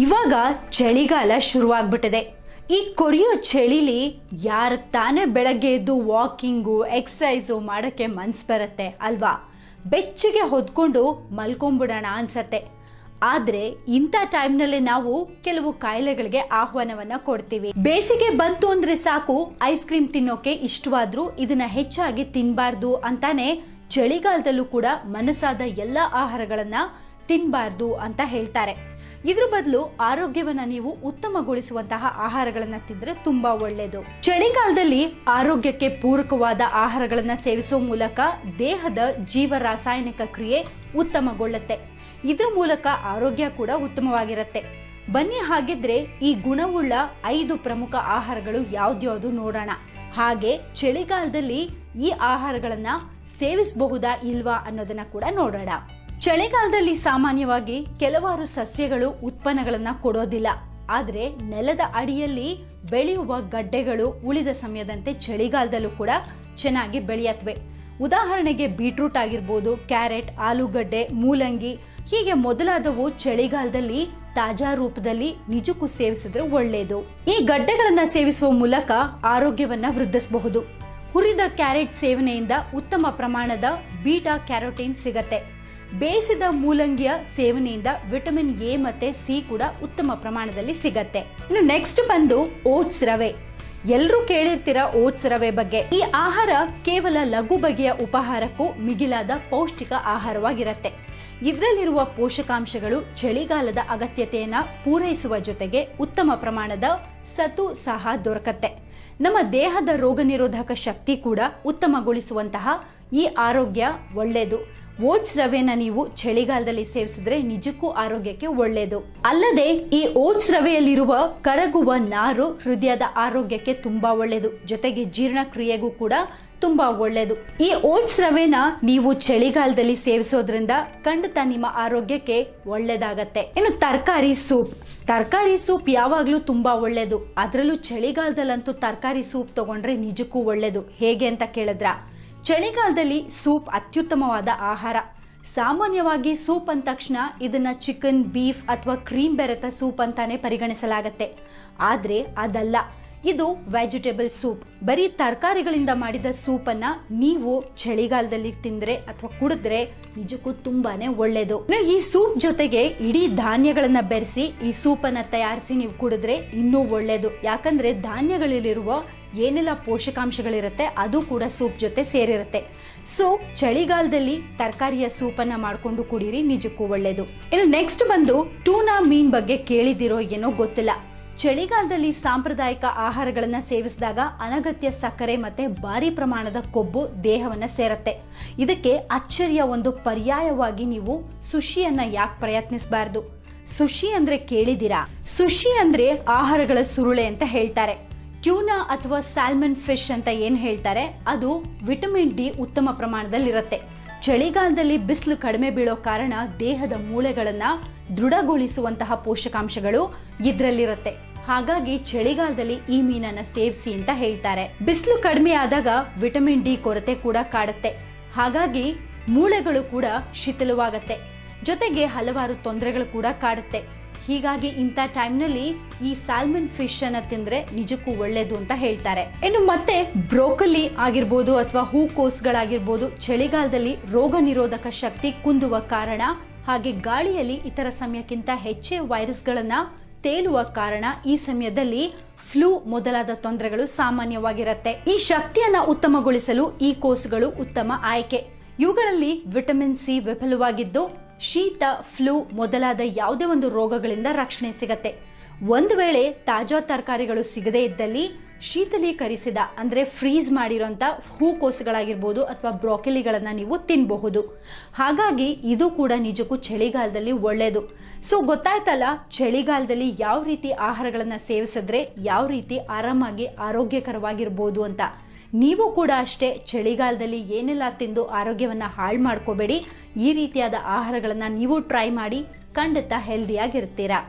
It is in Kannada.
ಇವಾಗ ಚಳಿಗಾಲ ಶುರುವಾಗ್ಬಿಟ್ಟಿದೆ. ಈ ಕೊರಿಯೋ ಚಳಿಲಿ ಯಾರ ತಾನೇ ಬೆಳಗ್ಗೆ ಎದ್ದು ವಾಕಿಂಗು ಎಕ್ಸಸೈಸು ಮಾಡೋಕ್ಕೆ ಮನ್ಸು ಬರುತ್ತೆ ಅಲ್ವಾ? ಬೆಚ್ಚಗೆ ಹೊದ್ಕೊಂಡು ಮಲ್ಕೊಂಬಿಡೋಣ ಅನ್ಸತ್ತೆ. ಆದ್ರೆ ಇಂಥ ಟೈಮ್ನಲ್ಲಿ ನಾವು ಕೆಲವು ಕಾಯಿಲೆಗಳಿಗೆ ಆಹ್ವಾನವನ್ನ ಕೊಡ್ತೀವಿ. ಬೇಸಿಗೆ ಬಂತು ಅಂದ್ರೆ ಸಾಕು ಐಸ್ ಕ್ರೀಮ್ ತಿನ್ನೋಕೆ ಇಷ್ಟವಾದ್ರೂ ಇದನ್ನ ಹೆಚ್ಚಾಗಿ ತಿನ್ನಬಾರ್ದು ಅಂತಾನೆ ಚಳಿಗಾಲದಲ್ಲೂ ಕೂಡ ಮನಸ್ಸಾದ ಎಲ್ಲ ಆಹಾರಗಳನ್ನ ತಿನ್ನಬಾರ್ದು ಅಂತ ಹೇಳ್ತಾರೆ. ಇದ್ರ ಬದಲು ಆರೋಗ್ಯವನ್ನ ನೀವು ಉತ್ತಮಗೊಳಿಸುವಂತಹ ಆಹಾರಗಳನ್ನ ತಿಂದ್ರೆ ತುಂಬಾ ಒಳ್ಳೆಯದು ಚಳಿಗಾಲದಲ್ಲಿ ಆರೋಗ್ಯಕ್ಕೆ ಪೂರಕವಾದ ಆಹಾರಗಳನ್ನ ಸೇವಿಸುವ ಮೂಲಕ ದೇಹದ ಜೀವ ರಾಸಾಯನಿಕ ಕ್ರಿಯೆ ಉತ್ತಮಗೊಳ್ಳುತ್ತೆ. ಇದ್ರ ಮೂಲಕ ಆರೋಗ್ಯ ಕೂಡ ಉತ್ತಮವಾಗಿರುತ್ತೆ. ಬನ್ನಿ ಹಾಗಿದ್ರೆ ಈ ಗುಣವುಳ್ಳ ಐದು ಪ್ರಮುಖ ಆಹಾರಗಳು ಯಾವ್ದ್ಯಾವ್ದು ನೋಡೋಣ. ಹಾಗೆ ಚಳಿಗಾಲದಲ್ಲಿ ಈ ಆಹಾರಗಳನ್ನ ಸೇವಿಸಬಹುದಾ ಇಲ್ವಾ ಅನ್ನೋದನ್ನ ಕೂಡ ನೋಡೋಣ. ಚಳಿಗಾಲದಲ್ಲಿ ಸಾಮಾನ್ಯವಾಗಿ ಕೆಲವಾರು ಸಸ್ಯಗಳು ಉತ್ಪನ್ನಗಳನ್ನು ಕೊಡೋದಿಲ್ಲ. ಆದರೆ ನೆಲದ ಅಡಿಯಲ್ಲಿ ಬೆಳೆಯುವ ಗಡ್ಡೆಗಳು ಉಳಿದ ಸಮಯದಂತೆ ಚಳಿಗಾಲದಲ್ಲೂ ಕೂಡ ಚೆನ್ನಾಗಿ ಬೆಳೆಯತ್ವೆ. ಉದಾಹರಣೆಗೆ ಬೀಟ್ರೂಟ್ ಆಗಿರ್ಬೋದು, ಕ್ಯಾರೆಟ್, ಆಲೂಗಡ್ಡೆ, ಮೂಲಂಗಿ, ಹೀಗೆ ಮೊದಲಾದವು ಚಳಿಗಾಲದಲ್ಲಿ ತಾಜಾ ರೂಪದಲ್ಲಿ ನಿಜಕ್ಕೂ ಸೇವಿಸಿದ್ರೆ ಒಳ್ಳೆಯದು ಈ ಗಡ್ಡೆಗಳನ್ನ ಸೇವಿಸುವ ಮೂಲಕ ಆರೋಗ್ಯವನ್ನ ವೃದ್ಧಿಸಬಹುದು. ಹುರಿದ ಕ್ಯಾರೆಟ್ ಸೇವನೆಯಿಂದ ಉತ್ತಮ ಪ್ರಮಾಣದ ಬೀಟಾ ಕ್ಯಾರೋಟಿನ್ ಸಿಗತ್ತೆ. ಬೇಯಿಸಿದ ಮೂಲಂಗಿಯ ಸೇವನೆಯಿಂದ ವಿಟಮಿನ್ ಎ ಮತ್ತೆ ಸಿ ಕೂಡ ಉತ್ತಮ ಪ್ರಮಾಣದಲ್ಲಿ ಸಿಗತ್ತೆ. ಇನ್ನು ನೆಕ್ಸ್ಟ್ ಬಂದು ಓಟ್ಸ್ ರವೆ. ಎಲ್ಲರೂ ಕೇಳಿರ್ತೀರ ಓಟ್ಸ್ ರವೆ ಬಗ್ಗೆ? ಈ ಆಹಾರ ಕೇವಲ ಲಘು ಬಗೆಯ ಉಪಹಾರಕ್ಕೂ ಮಿಗಿಲಾದ ಪೌಷ್ಟಿಕ ಆಹಾರವಾಗಿರತ್ತೆ. ಇದರಲ್ಲಿರುವ ಪೋಷಕಾಂಶಗಳು ಚಳಿಗಾಲದ ಅಗತ್ಯತೆಯನ್ನ ಪೂರೈಸುವ ಜೊತೆಗೆ ಉತ್ತಮ ಪ್ರಮಾಣದ ಸತು ಸಹ ದೊರಕತ್ತೆ. ನಮ್ಮ ದೇಹದ ರೋಗ ನಿರೋಧಕ ಶಕ್ತಿ ಕೂಡ ಉತ್ತಮಗೊಳಿಸುವಂತಹ ಈ ಆರೋಗ್ಯ ಒಳ್ಳೆಯದು. ಓಟ್ಸ್ ರವೆನ ನೀವು ಚಳಿಗಾಲದಲ್ಲಿ ಸೇವಿಸಿದ್ರೆ ನಿಜಕ್ಕೂ ಆರೋಗ್ಯಕ್ಕೆ ಒಳ್ಳೆಯದು ಅಲ್ಲದೆ ಈ ಓಟ್ಸ್ ರವೆಯಲ್ಲಿರುವ ಕರಗುವ ನಾರು ಹೃದಯದ ಆರೋಗ್ಯಕ್ಕೆ ತುಂಬಾ ಒಳ್ಳೆಯದು ಜೊತೆಗೆ ಜೀರ್ಣಕ್ರಿಯೆಗೂ ಕೂಡ ತುಂಬಾ ಒಳ್ಳೆಯದು ಈ ಓಟ್ಸ್ ರವೆನ ನೀವು ಚಳಿಗಾಲದಲ್ಲಿ ಸೇವಿಸೋದ್ರಿಂದ ಖಂಡಿತ ನಿಮ್ಮ ಆರೋಗ್ಯಕ್ಕೆ ಒಳ್ಳೇದಾಗತ್ತೆ. ಇನ್ನು ತರಕಾರಿ ಸೂಪ್. ತರಕಾರಿ ಸೂಪ್ ಯಾವಾಗಲೂ ತುಂಬಾ ಒಳ್ಳೆಯದು ಅದರಲ್ಲೂ ಚಳಿಗಾಲದಲ್ಲಂತೂ ತರಕಾರಿ ಸೂಪ್ ತಗೊಂಡ್ರೆ ನಿಜಕ್ಕೂ ಒಳ್ಳೆಯದು ಹೇಗೆ ಅಂತ ಕೇಳಿದ್ರ? ಚಳಿಗಾಲದಲ್ಲಿ ಸೂಪ್ ಅತ್ಯುತ್ತಮವಾದ ಆಹಾರ. ಸಾಮಾನ್ಯವಾಗಿ ಸೂಪ್ ಅಂದ ತಕ್ಷಣ ಇದನ್ನ ಚಿಕನ್, ಬೀಫ್ ಅಥವಾ ಕ್ರೀಮ್ ಬೆರೆತ ಸೂಪ್ ಅಂತಾನೆ ಪರಿಗಣಿಸಲಾಗತ್ತೆ. ಆದ್ರೆ ಅದಲ್ಲ. ಇದು ವೆಜಿಟೇಬಲ್ ಸೂಪ್ ಬರೀ ತರಕಾರಿಗಳಿಂದ ಮಾಡಿದ ಸೂಪನ್ನ ನೀವು ಚಳಿಗಾಲದಲ್ಲಿ ತಿಂದ್ರೆ ಅಥವಾ ಕುಡಿದ್ರೆ ನಿಜಕ್ಕೂ ತುಂಬಾನೇ ಒಳ್ಳೇದು. ಈ ಸೂಪ್ ಜೊತೆಗೆ ಇಡೀ ಧಾನ್ಯಗಳನ್ನ ಬೆರೆಸಿ ಈ ಸೂಪನ್ನ ತಯಾರಿಸಿ ನೀವು ಕುಡಿದ್ರೆ ಇನ್ನೂ ಒಳ್ಳೇದು. ಯಾಕಂದ್ರೆ ಧಾನ್ಯಗಳಲ್ಲಿರುವ ಏನೆಲ್ಲ ಪೋಷಕಾಂಶಗಳಿರುತ್ತೆ ಅದು ಕೂಡ ಸೂಪ್ ಜೊತೆ ಸೇರಿರುತ್ತೆ. ಸೊ ಚಳಿಗಾಲದಲ್ಲಿ ತರಕಾರಿಯ ಸೂಪನ್ನ ಮಾಡಿಕೊಂಡು ಕುಡೀರಿ ನಿಜಕ್ಕೂ ಒಳ್ಳೇದು. ಇನ್ನು ನೆಕ್ಸ್ಟ್ ಬಂದು ಟೂನಾ ಮೀನ್ ಬಗ್ಗೆ ಕೇಳಿದಿರೋ ಏನೋ ಗೊತ್ತಿಲ್ಲ. ಚಳಿಗಾಲದಲ್ಲಿ ಸಾಂಪ್ರದಾಯಿಕ ಆಹಾರಗಳನ್ನು ಸೇವಿಸಿದಾಗ ಅನಗತ್ಯ ಸಕ್ಕರೆ ಮತ್ತೆ ಭಾರಿ ಪ್ರಮಾಣದ ಕೊಬ್ಬು ದೇಹವನ್ನ ಸೇರತ್ತೆ. ಇದಕ್ಕೆ ಅಚ್ಚರಿಯ ಒಂದು ಪರ್ಯಾಯವಾಗಿ ನೀವು ಸುಶಿಯನ್ನ ಯಾಕೆ ಪ್ರಯತ್ನಿಸಬಾರ್ದು? ಸುಶಿ ಅಂದ್ರೆ ಕೇಳಿದಿರಾ ಸುಶಿ ಅಂದ್ರೆ ಆಹಾರಗಳ ಸುರುಳೆ ಅಂತ ಹೇಳ್ತಾರೆ. ಟ್ಯೂನಾ ಅಥವಾ ಸ್ಯಾಲ್ಮನ್ ಫಿಶ್ ಅಂತ ಏನು ಹೇಳ್ತಾರೆ? ಅದು ವಿಟಮಿನ್ ಡಿ ಉತ್ತಮ ಪ್ರಮಾಣದಲ್ಲಿರುತ್ತೆ. ಚಳಿಗಾಲದಲ್ಲಿ ಬಿಸಿಲು ಕಡಿಮೆ ಬೀಳೋ ಕಾರಣ ದೇಹದ ಮೂಳೆಗಳನ್ನು ದೃಢಗೊಳಿಸುವಂತಹ ಪೋಷಕಾಂಶಗಳು ಇದ್ರಲ್ಲಿರುತ್ತೆ. ಹಾಗಾಗಿ ಚಳಿಗಾಲದಲ್ಲಿ ಈ ಮೀನನ್ನ ಸೇವಿಸಿ ಅಂತ ಹೇಳ್ತಾರೆ. ಬಿಸಿಲು ಕಡಿಮೆ ಆದಾಗ ವಿಟಮಿನ್ ಡಿ ಕೊರತೆ ಕೂಡ ಕಾಡುತ್ತೆ. ಹಾಗಾಗಿ ಮೂಳೆಗಳು ಕೂಡ ಶಿಥಿಲವಾಗತ್ತೆ. ಜೊತೆಗೆ ಹಲವಾರು ತೊಂದರೆಗಳು ಕೂಡ ಕಾಡುತ್ತೆ. ಹೀಗಾಗಿ ಇಂಥ ಟೈಮ್ನಲ್ಲಿ ಈ ಸಾಲ್ಮನ್ ಫಿಶ್ ಅನ್ನ ತಿಂದ್ರೆ ನಿಜಕ್ಕೂ ಒಳ್ಳೇದು ಅಂತ ಹೇಳ್ತಾರೆ. ಇನ್ನು ಮತ್ತೆ ಬ್ರೋಕಲಿ ಆಗಿರ್ಬೋದು ಅಥವಾ ಹೂಕೋಸ್ಗಳಾಗಿರ್ಬೋದು ಚಳಿಗಾಲದಲ್ಲಿ ರೋಗ ನಿರೋಧಕ ಶಕ್ತಿ ಕುಂದುವ ಕಾರಣ ಹಾಗೆ ಗಾಳಿಯಲ್ಲಿ ಇತರ ಸಮಯಕ್ಕಿಂತ ಹೆಚ್ಚೇ ವೈರಸ್ಗಳನ್ನ ತೇಲುವ ಕಾರಣ ಈ ಸಮಯದಲ್ಲಿ ಫ್ಲೂ ಮೊದಲಾದ ತೊಂದರೆಗಳು ಸಾಮಾನ್ಯವಾಗಿರುತ್ತೆ. ಈ ಶಕ್ತಿಯನ್ನ ಉತ್ತಮಗೊಳಿಸಲು ಈ ಕೋಸುಗಳು ಉತ್ತಮ ಆಯ್ಕೆ. ಇವುಗಳಲ್ಲಿ ವಿಟಮಿನ್ ಸಿ ವಿಫಲವಾಗಿದ್ದು, ಶೀತ, ಫ್ಲೂ ಮೊದಲಾದ ಯಾವುದೇ ಒಂದು ರೋಗಗಳಿಂದ ರಕ್ಷಣೆ ಸಿಗತ್ತೆ. ಒಂದು ವೇಳೆ ತಾಜಾ ತರಕಾರಿಗಳು ಸಿಗದೇ ಇದ್ದಲ್ಲಿ ಶೀತಲೀಕರಿಸಿದ ಅಂದರೆ ಫ್ರೀಸ್ ಮಾಡಿರೋಂಥ ಹೂಕೋಸುಗಳಾಗಿರ್ಬೋದು ಅಥವಾ ಬ್ರೋಕೆಲಿಗಳನ್ನು ನೀವು ತಿನ್ನಬಹುದು ಹಾಗಾಗಿ ಇದು ಕೂಡ ನಿಜಕ್ಕೂ ಚಳಿಗಾಲದಲ್ಲಿ ಒಳ್ಳೆಯದು ಸೊ ಗೊತ್ತಾಯ್ತಲ್ಲ ಚಳಿಗಾಲದಲ್ಲಿ ಯಾವ ರೀತಿ ಆಹಾರಗಳನ್ನು ಸೇವಿಸಿದ್ರೆ ಯಾವ ರೀತಿ ಆರಾಮಾಗಿ ಆರೋಗ್ಯಕರವಾಗಿರ್ಬೋದು ಅಂತ. ನೀವು ಕೂಡ ಅಷ್ಟೇ ಚಳಿಗಾಲದಲ್ಲಿ ಏನೆಲ್ಲ ತಿಂದು ಆರೋಗ್ಯವನ್ನು ಹಾಳು ಮಾಡ್ಕೋಬೇಡಿ, ಈ ರೀತಿಯಾದ ಆಹಾರಗಳನ್ನು ನೀವು ಟ್ರೈ ಮಾಡಿ, ಖಂಡಿತ ಹೆಲ್ದಿಯಾಗಿರ್ತೀರಾ